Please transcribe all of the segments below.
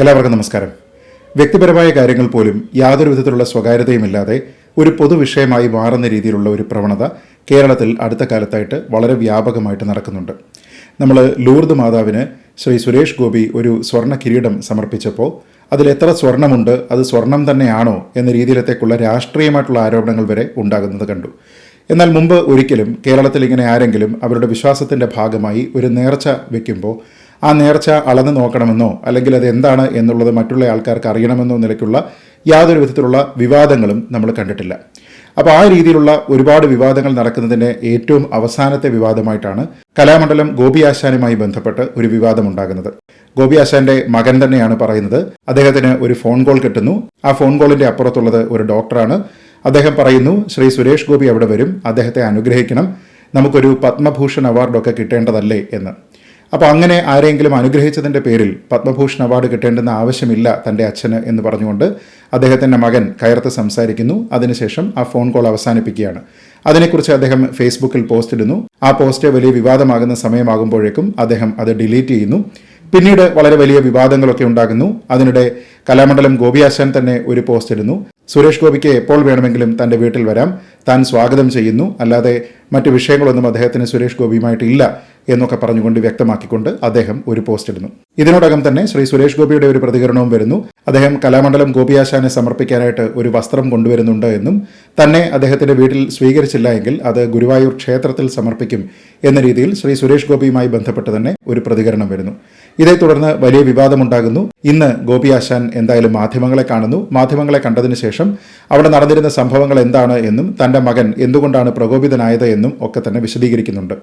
എല്ലാവർക്കും നമസ്കാരം. വ്യക്തിപരമായ കാര്യങ്ങൾ പോലും യാതൊരു വിധത്തിലുള്ള സ്വകാര്യതയുമില്ലാതെ ഒരു പൊതുവിഷയമായി മാറുന്ന രീതിയിലുള്ള ഒരു പ്രവണത കേരളത്തിൽ അടുത്ത കാലത്തായിട്ട് വളരെ വ്യാപകമായിട്ട് നടക്കുന്നുണ്ട്. നമ്മൾ ലൂർദ് മാതാവിന് ശ്രീ സുരേഷ് ഗോപി ഒരു സ്വർണ കിരീടം സമർപ്പിച്ചപ്പോൾ അതിൽ എത്ര സ്വർണമുണ്ട് അത് സ്വർണം തന്നെയാണോ എന്ന രീതിയിലത്തേക്കുള്ള രാഷ്ട്രീയമായിട്ടുള്ള ആരോപണങ്ങൾ വരെ ഉണ്ടാകുന്നത് കണ്ടു. എന്നാൽ മുമ്പ് ഒരിക്കലും കേരളത്തിൽ ഇങ്ങനെ ആരെങ്കിലും അവരുടെ വിശ്വാസത്തിന്റെ ഭാഗമായി ഒരു നേർച്ച വെക്കുമ്പോൾ ആ നേർച്ച അളന്ന് നോക്കണമെന്നോ അല്ലെങ്കിൽ അത് എന്താണ് എന്നുള്ളത് മറ്റുള്ള ആൾക്കാർക്ക് അറിയണമെന്നോ നിലയ്ക്കുള്ള യാതൊരു വിധത്തിലുള്ള വിവാദങ്ങളും നമ്മൾ കണ്ടിട്ടില്ല. അപ്പോൾ ആ രീതിയിലുള്ള ഒരുപാട് വിവാദങ്ങൾ നടക്കുന്നതിന്റെ ഏറ്റവും അവസാനത്തെ വിവാദമായിട്ടാണ് കലാമണ്ഡലം ഗോപി ആശാനുമായി ബന്ധപ്പെട്ട് ഒരു വിവാദം ഉണ്ടാകുന്നത്. ഗോപി ആശാന്റെ മകൻ തന്നെയാണ് പറയുന്നത്. അദ്ദേഹത്തിന് ഒരു ഫോൺ കോൾ കിട്ടുന്നു. ആ ഫോൺ കോളിന്റെ അപ്പുറത്തുള്ളത് ഒരു ഡോക്ടറാണ്. അദ്ദേഹം പറയുന്നു ശ്രീ സുരേഷ് ഗോപി അവിടെ വരും. അദ്ദേഹത്തെ അനുഗ്രഹിക്കണം. നമുക്കൊരു പത്മഭൂഷൺ അവാർഡൊക്കെ കിട്ടേണ്ടതല്ലേ? എന്ന്. അപ്പോൾ അങ്ങനെ ആരെങ്കിലും അനുഗ്രഹിച്ചതിന്റെ പേരിൽ പത്മഭൂഷൺ അവാർഡ് കിട്ടേണ്ടെന്ന ആവശ്യമില്ല തന്റെ അച്ഛന് എന്ന് പറഞ്ഞുകൊണ്ട് അദ്ദേഹത്തിന്റെ മകൻ കയർത്ത് സംസാരിക്കുന്നു. അതിനുശേഷം ആ ഫോൺ കോൾ അവസാനിപ്പിക്കുകയാണ്. അതിനെക്കുറിച്ച് അദ്ദേഹം ഫേസ്ബുക്കിൽ പോസ്റ്റ് ഇടുന്നു ആ പോസ്റ്റ് വലിയ വിവാദമാകുന്ന സമയമാകുമ്പോഴേക്കും അദ്ദേഹം അത് ഡിലീറ്റ് ചെയ്യുന്നു. പിന്നീട് വളരെ വലിയ വിവാദങ്ങളൊക്കെ ഉണ്ടാകുന്നു. അതിനിടെ കലാമണ്ഡലം ഗോപിയാശാൻ തന്നെ ഒരു പോസ്റ്റ് ഇടുന്നു സുരേഷ് ഗോപിക്ക് എപ്പോൾ വേണമെങ്കിലും തന്റെ വീട്ടിൽ വരാം. താൻ സ്വാഗതം ചെയ്യുന്നു. അല്ലാതെ മറ്റ് വിഷയങ്ങളൊന്നും അദ്ദേഹത്തിന് സുരേഷ് ഗോപിയുമായിട്ടില്ല എന്നൊക്കെ പറഞ്ഞുകൊണ്ട് വ്യക്തമാക്കിക്കൊണ്ട് അദ്ദേഹം ഒരു പോസ്റ്റ് ഇടുന്നു. ഇതിനോടകം തന്നെ ശ്രീ സുരേഷ് ഗോപിയുടെ ഒരു പ്രതികരണവും വരുന്നു. അദ്ദേഹം കലാമണ്ഡലം ഗോപിയാശാനെ സമർപ്പിക്കാനായിട്ട് ഒരു വസ്ത്രം കൊണ്ടുവരുന്നുണ്ട് എന്നും തന്നെ അദ്ദേഹത്തിന്റെ വീട്ടിൽ സ്വീകരിച്ചില്ല എങ്കിൽ അത് ഗുരുവായൂർ ക്ഷേത്രത്തിൽ സമർപ്പിക്കും എന്ന രീതിയിൽ ശ്രീ സുരേഷ് ഗോപിയുമായി ബന്ധപ്പെട്ട് തന്നെ ഒരു പ്രതികരണം വരുന്നു. ഇതേ തുടർന്ന് വലിയ വിവാദമുണ്ടാകുന്നു. ഇന്ന് ഗോപിയാശാൻ എന്തായാലും മാധ്യമങ്ങളെ കാണുന്നു. മാധ്യമങ്ങളെ കണ്ടതിന് ശേഷം അവിടെ നടന്നിരുന്ന സംഭവങ്ങൾ എന്താണ് എന്നും തന്റെ മകൻ എന്തുകൊണ്ടാണ് പ്രകോപിതനായത് എന്നും ഒക്കെ തന്നെ വിശദീകരിക്കുന്നുണ്ട്.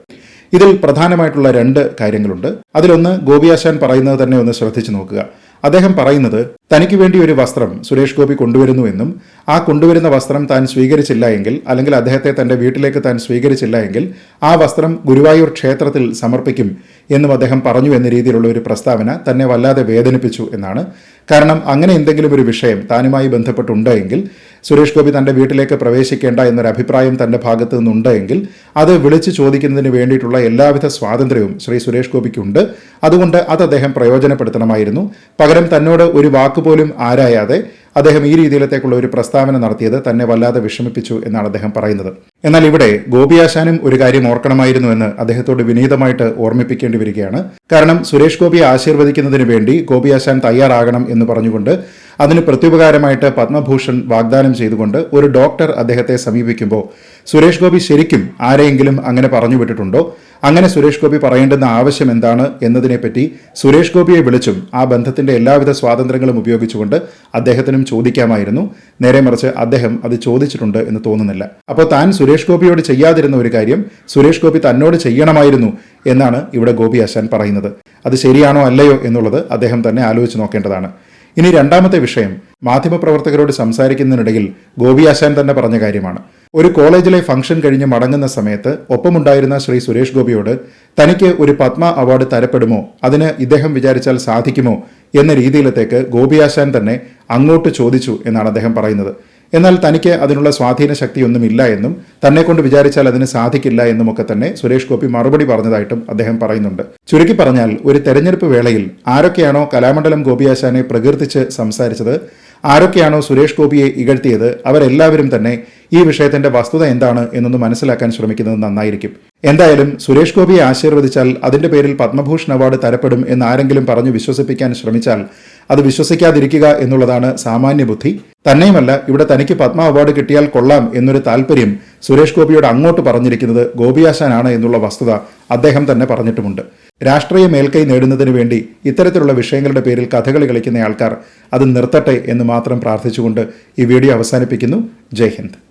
ഇതിൽ പ്രധാനമായിട്ടുള്ള രണ്ട് കാര്യങ്ങളുണ്ട്. അതിലൊന്ന് ഗോപിയാശാൻ പറയുന്നത് തന്നെ ഒന്ന് ശ്രദ്ധിച്ചു നോക്കുക. അദ്ദേഹം പറയുന്നത് തനിക്ക് വേണ്ടി ഒരു വസ്ത്രം സുരേഷ് ഗോപി കൊണ്ടുവരുന്നു എന്നും ആ കൊണ്ടുവരുന്ന വസ്ത്രം താൻ സ്വീകരിച്ചില്ല എങ്കിൽ അല്ലെങ്കിൽ അദ്ദേഹത്തെ തന്റെ വീട്ടിലേക്ക് താൻ സ്വീകരിച്ചില്ല എങ്കിൽ ആ വസ്ത്രം ഗുരുവായൂർ ക്ഷേത്രത്തിൽ സമർപ്പിക്കും എന്നും അദ്ദേഹം പറഞ്ഞു എന്ന രീതിയിലുള്ള ഒരു പ്രസ്താവന തന്നെ വല്ലാതെ വേദനിപ്പിച്ചു എന്നാണ്. കാരണം അങ്ങനെ എന്തെങ്കിലും ഒരു വിഷയം താനുമായി ബന്ധപ്പെട്ടുണ്ട് എങ്കിൽ സുരേഷ് ഗോപി തന്റെ വീട്ടിലേക്ക് പ്രവേശിക്കേണ്ട എന്നൊരു അഭിപ്രായം തന്റെ ഭാഗത്ത് നിന്നുണ്ട് എങ്കിൽ അത് വിളിച്ചു ചോദിക്കുന്നതിന് വേണ്ടിയിട്ടുള്ള എല്ലാവിധ സ്വാതന്ത്ര്യവും ശ്രീ സുരേഷ് ഗോപിക്കുണ്ട്. അതുകൊണ്ട് അത് അദ്ദേഹം പ്രയോജനപ്പെടുത്തണമായിരുന്നു. പകരം തന്നോട് ഒരു വാക്കുപോലും ആരായാതെ അദ്ദേഹം ഈ രീതിയിലത്തേക്കുള്ള ഒരു പ്രസ്താവന നടത്തിയത് തന്നെ വല്ലാതെ വിഷമിപ്പിച്ചു എന്നാണ് അദ്ദേഹം പറയുന്നത്. എന്നാൽ ഇവിടെ ഗോപിയാശാനും ഒരു കാര്യം ഓർക്കണമായിരുന്നു എന്ന് അദ്ദേഹത്തോട് വിനീതമായിട്ട് ഓർമ്മിപ്പിക്കേണ്ടി വരികയാണ്. കാരണം സുരേഷ് ഗോപിയെ ആശീർവദിക്കുന്നതിന് വേണ്ടി ഗോപിയാശാൻ തയ്യാറാകണം എന്ന് പറഞ്ഞുകൊണ്ട് അതിന് പ്രത്യുപകാരമായിട്ട് പത്മഭൂഷൺ വാഗ്ദാനം ചെയ്തുകൊണ്ട് ഒരു ഡോക്ടർ അദ്ദേഹത്തെ സമീപിക്കുമ്പോൾ സുരേഷ് ഗോപി ശരിക്കും ആരെയെങ്കിലും അങ്ങനെ പറഞ്ഞു വിട്ടിട്ടുണ്ടോ? അങ്ങനെ സുരേഷ് ഗോപി പറയേണ്ടുന്ന ആവശ്യം എന്താണ് എന്നതിനെപ്പറ്റി സുരേഷ് ഗോപിയെ വിളിച്ചും ആ ബന്ധത്തിന്റെ എല്ലാവിധ സ്വാതന്ത്ര്യങ്ങളും ഉപയോഗിച്ചുകൊണ്ട് അദ്ദേഹത്തിനും ചോദിക്കാമായിരുന്നു. നേരെ മറിച്ച് അദ്ദേഹം അത് ചോദിച്ചിട്ടുണ്ട് എന്ന് തോന്നുന്നില്ല. അപ്പോൾ താൻ സുരേഷ് ഗോപിയോട് ചെയ്യാതിരുന്ന ഒരു കാര്യം സുരേഷ് ഗോപി തന്നോട് ചെയ്യണമായിരുന്നു എന്നാണ് ഇവിടെ ഗോപി ആശാൻ പറയുന്നത്. അത് ശരിയാണോ അല്ലയോ എന്നുള്ളത് അദ്ദേഹം തന്നെ ആലോചിച്ച് നോക്കേണ്ടതാണ്. ഇനി രണ്ടാമത്തെ വിഷയം മാധ്യമപ്രവർത്തകരോട് സംസാരിക്കുന്നതിനിടയിൽ ഗോപി ആശാൻ തന്നെ പറഞ്ഞ കാര്യമാണ്. ഒരു കോളേജിലെ ഫംഗ്ഷൻ കഴിഞ്ഞ് മടങ്ങുന്ന സമയത്ത് ഒപ്പമുണ്ടായിരുന്ന ശ്രീ സുരേഷ് ഗോപിയോട് തനിക്ക് ഒരു പത്മ അവാർഡ് തരപ്പെടുമോ അതിന് ഇദ്ദേഹം വിചാരിച്ചാൽ സാധിക്കുമോ എന്ന രീതിയിലത്തേക്ക് ഗോപിയാശാൻ തന്നെ അങ്ങോട്ട് ചോദിച്ചു എന്നാണ് അദ്ദേഹം പറയുന്നത്. എന്നാൽ തനിക്ക് അതിനുള്ള സ്വാധീന ശക്തിയൊന്നുമില്ല എന്നും തന്നെ കൊണ്ട് വിചാരിച്ചാൽ അതിന് സാധിക്കില്ല എന്നുമൊക്കെ തന്നെ സുരേഷ് ഗോപി മറുപടി പറഞ്ഞതായിട്ടും അദ്ദേഹം പറയുന്നുണ്ട്. ചുരുക്കി പറഞ്ഞാൽ ഒരു തെരഞ്ഞെടുപ്പ് വേളയിൽ ആരൊക്കെയാണോ കലാമണ്ഡലം ഗോപിയാശാനെ പ്രകീർത്തിച്ച് സംസാരിച്ചത് ആരൊക്കെയാണോ സുരേഷ് ഗോപിയെ ഇകഴ്ത്തിയത് അവരെല്ലാവരും തന്നെ ഈ വിഷയത്തിന്റെ വസ്തുത എന്താണ് എന്നൊന്ന് മനസ്സിലാക്കാൻ ശ്രമിക്കുന്നത് നന്നായിരിക്കും. എന്തായാലും സുരേഷ് ഗോപിയെ ആശീർവദിച്ചാൽ അതിന്റെ പേരിൽ പത്മഭൂഷൺ അവാർഡ് തരപ്പെടും എന്ന് ആരെങ്കിലും പറഞ്ഞു വിശ്വസിപ്പിക്കാൻ ശ്രമിച്ചാൽ അത് വിശ്വസിക്കാതിരിക്കുക എന്നുള്ളതാണ് സാമാന്യ ബുദ്ധി. തന്നെയുമല്ല ഇവിടെ തനിക്ക് പത്മ അവാർഡ് കിട്ടിയാൽ കൊള്ളാം എന്നൊരു താല്പര്യം സുരേഷ് ഗോപിയോട് അങ്ങോട്ട് പറഞ്ഞിരിക്കുന്നത് ഗോപിയാശാനാണ് എന്നുള്ള വസ്തുത അദ്ദേഹം തന്നെ പറഞ്ഞിട്ടുമുണ്ട്. രാഷ്ട്രീയ മേൽക്കൈ നേടുന്നതിന് വേണ്ടി ഇത്തരത്തിലുള്ള വിഷയങ്ങളുടെ പേരിൽ കഥകളി കളിക്കുന്ന ആൾക്കാർ അത് നിർത്തട്ടെ എന്ന് മാത്രം പ്രാർത്ഥിച്ചുകൊണ്ട് ഈ വീഡിയോ അവസാനിപ്പിക്കുന്നു. ജയ് ഹിന്ദ്.